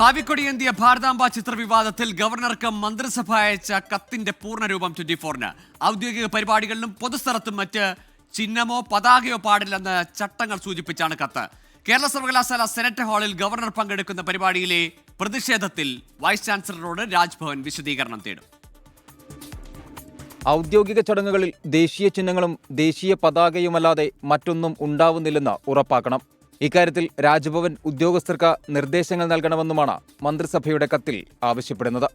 കാവിക്കൊടിയേന്തിയ ഭാരതാംബ ചിത്രവിവാദത്തിൽ ഗവർണർക്ക് മന്ത്രിസഭ അയച്ച കത്തിന്റെ പൂർണരൂപം ട്വന്റി ഫോറിന്. ഔദ്യോഗിക പരിപാടികളിലും പൊതുസ്ഥലത്തും മറ്റ് ചിഹ്നമോ പതാകയോ പാടില്ലെന്ന് ചട്ടങ്ങൾ സൂചിപ്പിച്ചാണ് കത്ത്. കേരള സർവകലാശാല സെനറ്റ് ഹാളിൽ ഗവർണർ പങ്കെടുക്കുന്ന പരിപാടിയിലെ പ്രതിഷേധത്തിൽ വൈസ് ചാൻസലറോട് രാജ്ഭവൻ വിശദീകരണം തേടും. ഔദ്യോഗിക ചടങ്ങുകളിൽ ദേശീയ ചിഹ്നങ്ങളും ദേശീയ പതാകയുമല്ലാതെ മറ്റൊന്നും ഉണ്ടാവുന്നില്ലെന്ന് ഉറപ്പാക്കണം. ഇക്കാര്യത്തിൽ രാജ്ഭവൻ ഉദ്യോഗസ്ഥർക്ക് നിർദ്ദേശങ്ങൾ നൽകണമെന്നുമാണ് മന്ത്രിസഭയുടെ കത്തിൽ ആവശ്യപ്പെടുന്നത്.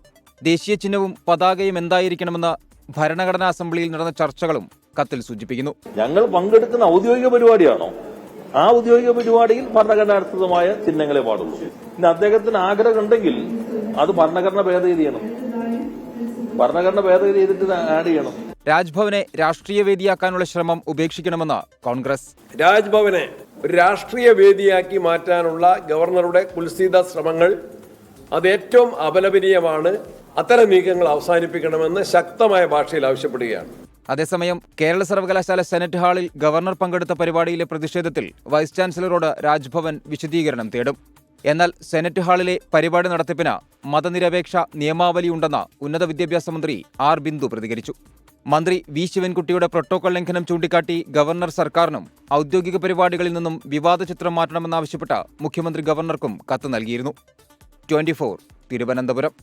ദേശീയ ചിഹ്നവും പതാകയും എന്തായിരിക്കണമെന്ന് ഭരണഘടനാ അസംബ്ലിയിൽ നടന്ന ചർച്ചകളും കത്തിൽ സൂചിപ്പിക്കുന്നു. ഞങ്ങൾ പങ്കെടുക്കുന്ന ഔദ്യോഗിക പരിപാടിയാണോ? ആ ഔദ്യോഗിക പരിപാടിയിൽ ഭരണഘടനാർത്ഥമായ ചിഹ്നങ്ങളെ പാടുള്ളൂ. ഇനി അദ്ദേഹത്തിന് ആഗ്രഹം ഉണ്ടെങ്കിൽ അത് ഭരണഘടന ഭേദഗതി ചെയ്യണം. ഭരണഘടന ഭേദഗതി ചെയ്തിട്ട് ആഡ് ചെയ്യണം. രാജ്ഭവനെ രാഷ്ട്രീയ വേദിയാക്കാനുള്ള ശ്രമം ഉപേക്ഷിക്കണമെന്ന് കോൺഗ്രസ്. രാജ്ഭവനെ ഒരു രാഷ്ട്രീയ വേദിയാക്കി മാറ്റാനുള്ള ഗവർണറുടെ കുൽസിത ശ്രമങ്ങൾ അത് ഏറ്റവും അപലപനീയമാണ്. അത്തരം നീക്കങ്ങൾ അവസാനിപ്പിക്കണമെന്ന് ശക്തമായ ഭാഷയിൽ ആവശ്യപ്പെടുകയാണ്. അതേസമയം കേരള സർവകലാശാല സെനറ്റ് ഹാളിൽ ഗവർണർ പങ്കെടുത്ത പരിപാടിയിലെ പ്രതിഷേധത്തിൽ വൈസ് ചാൻസലറോട് രാജ്ഭവൻ വിശദീകരണം തേടും. എന്നാൽ സെനറ്റ് ഹാളിലെ പരിപാടി നടത്തിപ്പിന് മതനിരപേക്ഷ നിയമാവലിയുണ്ടെന്ന് ഉന്നത വിദ്യാഭ്യാസ മന്ത്രി ആർ ബിന്ദു പ്രതികരിച്ചു. മന്ത്രി വി ശിവൻകുട്ടിയുടെ പ്രോട്ടോകോൾ ലംഘനം ചൂണ്ടിക്കാട്ടി ഗവർണർ സർക്കാരിനും ഔദ്യോഗിക പരിപാടികളിൽ നിന്നും വിവാദ ചിത്രം മാറ്റണമെന്നാവശ്യപ്പെട്ട് മുഖ്യമന്ത്രി ഗവർണർക്കും കത്ത് നൽകിയിരുന്നു. ട്വന്റി തിരുവനന്തപുരം.